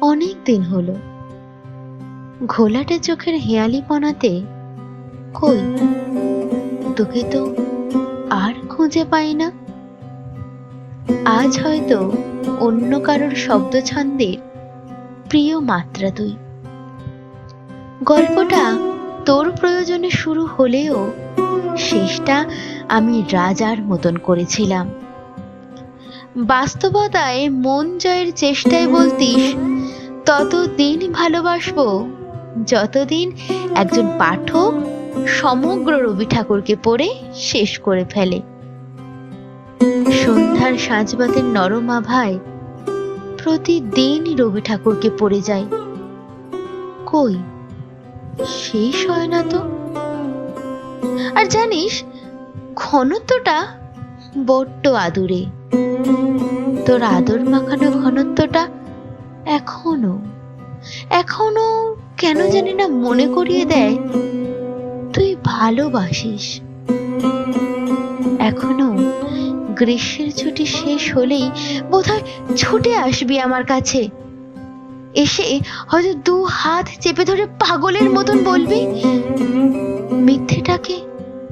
অনেক দিন হলো। ঘোলাটে চোখের হেয়ালিপনাতে, কই, তোকে তো আর খুঁজে পাই না? আজ হয়তো অন্য কারোর শব্দছন্দের প্রিয় মাত্রা তুই। গল্পটা তোর প্রয়োজনে শুরু হলেও শেষটা আমি রাজার মতন করেছিলাম। বাস্তবতায় মন জয়ের চেষ্টায় বলতিস ততদিন ভালোবাসবো। যতদিন একজন পাঠক সমগ্র রবি ঠাকুরকে পড়ে শেষ করে ফেলে। সন্ধ্যার সাজবাতের নরম আভায় প্রতিদিন রবি ঠাকুরকে পড়ে যায়। কই? শেষ হয় না তো। আর জানিস, ঘনত্বটা বড্ড আদুরে। তোর আদর মাখানো ঘনত্বটা এখনও? এখনও কেন জানি না মনে করিয়ে দেয়, তুই ভালোবাসিস। এখনও গ্রীষ্মের ছুটি শেষ হলেই বোধহয় ছুটে আসবি আমার কাছে। এসে হয়তো দু হাত চেপে ধরে পাগলের মতন বলবি, মিথ্যেটাকে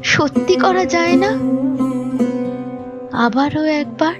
সত্যি করা যায় না? আবারও একবার